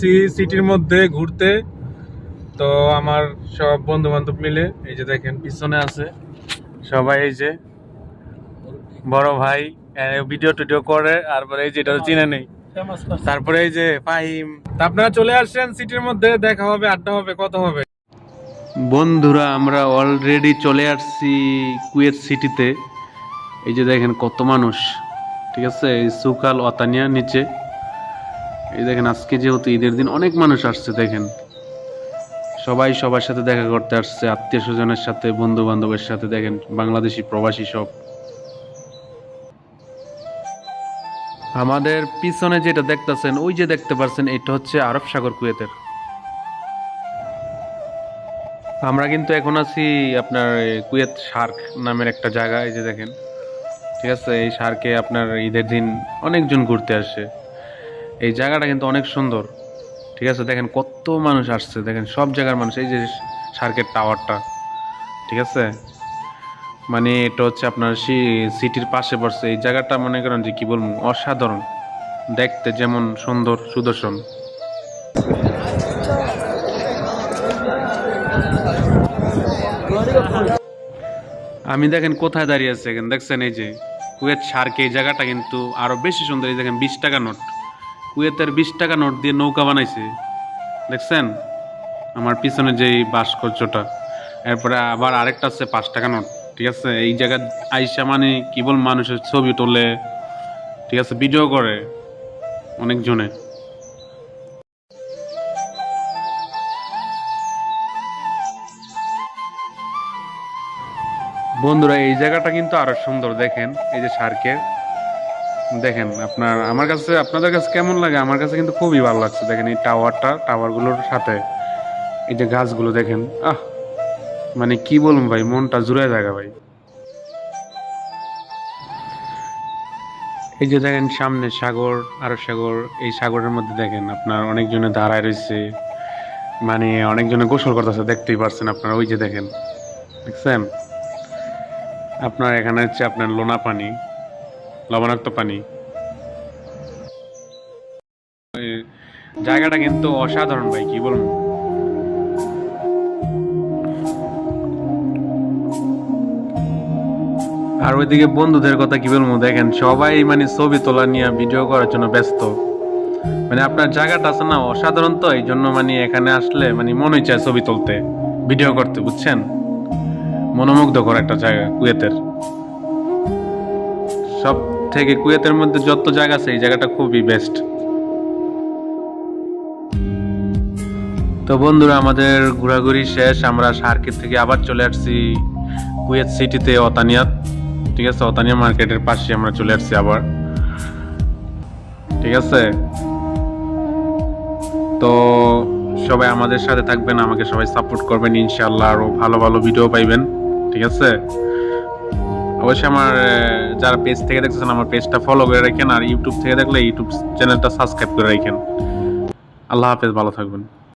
C- সিটির মধ্যে ঘুরতে। তো আমার সব বন্ধু বান্ধব মিলে এই যে দেখেন পিছনে আছে সবাই এই যে বড় ভাই ভিডিও টিডিও করে তারপরে এই যে এটা তো চিনে নেই। তারপরে এই যে ফাহিম। তা আপনারা চলে আসছেন সিটির মধ্যে দেখা হবে আড্ডা হবে কথা হবে। বন্ধুরা আমরা অলরেডি চলে আসছি কুয়েত সিটিতে এই যে দেখেন কত মানুষ ঠিক আছে? এই সুকাল অতানিয়া নিচে। এই দেখেন, আজকে যেহেতু ঈদের দিন অনেক মানুষ আসছে, দেখেন। সবাই সবার সাথে দেখা করতে আসছে, আত্মীয় স্বজনের সাথে বন্ধু বান্ধবের সাথে, দেখেন, বাংলাদেশি প্রবাসী সব। আমাদের পিছনে যেটা দেখতেছেন, ওই যে দেখতে পাচ্ছেন এটা হচ্ছে আরব সাগর, কুয়েতের। আমরা কিন্তু এখন আছি আপনার কুয়েত শার্ক নামের একটা জায়গা এই যে দেখেন। ঠিক আছে, এই শার্কে আপনার ঈদের দিন অনেকজন ঘুরতে আসে। এই জায়গাটা কিন্তু অনেক সুন্দর। ঠিক আছে? দেখেন কত মানুষ আসছে। দেখেন সব জায়গার মানুষ। এই যে শার্কের টাওয়ারটা। ঠিক আছে? মানে এটা হচ্ছে আপনার সিটির পাশে পড়ছে। এই জায়গাটা মনে করেন যে কী বলব? অসাধারণ। দেখতে যেমন সুন্দর সুদর্শন। আমি দেখেন কোথায় দাঁড়িয়ে আছে। দেখছেন এই যে কুয়েত শার্কে এই জায়গাটা কিন্তু আরও বেশি সুন্দর। এই দেখেন বিশ টাকা নোট। কুয়েতের বিশ টাকা নোট দিয়ে নৌকা বানাইছে। দেখছেন? আমার পিছনে যে ভাস্কর্যটা। এরপরে আবার আরেকটা আছে পাঁচ টাকা নোট, ঠিক আছে? এই জায়গা আইসা মানে কেবল মানুষের ছবি তোলে, ঠিক আছে? ভিডিও করে অনেকজনে। বন্ধুরা, এই জায়গাটা কিন্তু আরও সুন্দর, দেখেন? এই যে শার্কের দেখেন, আপনার, আমার কাছে, আপনাদের কাছে কেমন লাগে? আমার কাছে কিন্তু খুবই ভালো লাগছে। দেখেন এই টাওয়ারটা টাওয়ারগুলোর সাথে এই যে গাছগুলো দেখেন, আহ! মানে কি বলুন ভাই, মনটা জুড়ে জায়গা ভাই। এই যে দেখেন, সামনে সাগর, আরও সাগর, এই সাগরের মধ্যে দেখেন আপনার অনেকজনে দাঁড়ায় রয়েছে। মানে অনেকজনে গোসল করতেছে, দেখতেই পারছেন আপনারা, ওই যে দেখেন। দেখছেন? আপনার এখানে হচ্ছে আপনার লোনা পানি। লবণাক্ত পানি। জায়গাটা কিন্তু অসাধারণ ভাই, কি বলব? আর ওইদিকে বন্ধুদের কথা কি বলব, দেখেন সবাই মানে ছবি তোলা নিয়ে ভিডিও করার জন্য ব্যস্ত। মানে আপনার জায়গাটা আছে না অসাধারণ তো এই জন্য মানে এখানে আসলে মানে মনে চায় ছবি তুলতে ভিডিও করতে, বুঝছেন? মনোমুগ্ধকর একটা জায়গা কুয়েতের। সব থেকে কুয়েতের মধ্যে যত জায়গা আছে, এই জায়গাটা খুবই বেস্ট তো বন্ধুরা, আমাদের ঘোরাঘুরি শেষ। আমরা সার্কিট থেকে আবার চলে আসছি কুয়েত সিটিতে অতানিয়াত। ঠিক আছে? অতানিয়া মার্কেটের পাশে আমরা চলে আসছি আবার। ঠিক আছে? তো সবাই আমাদের সাথে থাকবেন, আমাকে সবাই সাপোর্ট করবেন ইনশাল্লাহ আরও ভালো ভালো ভিডিও পাইবেন। ঠিক আছে? অবশ্যই আমার যারা পেজ থেকে দেখতেছেন, আমার পেজটা ফলো করে রাখেন আর ইউটিউব থেকে দেখলে ইউটিউব চ্যানেলটা সাবস্ক্রাইব করে রাখেন। আল্লাহ হাফেজ, ভালো থাকবেন।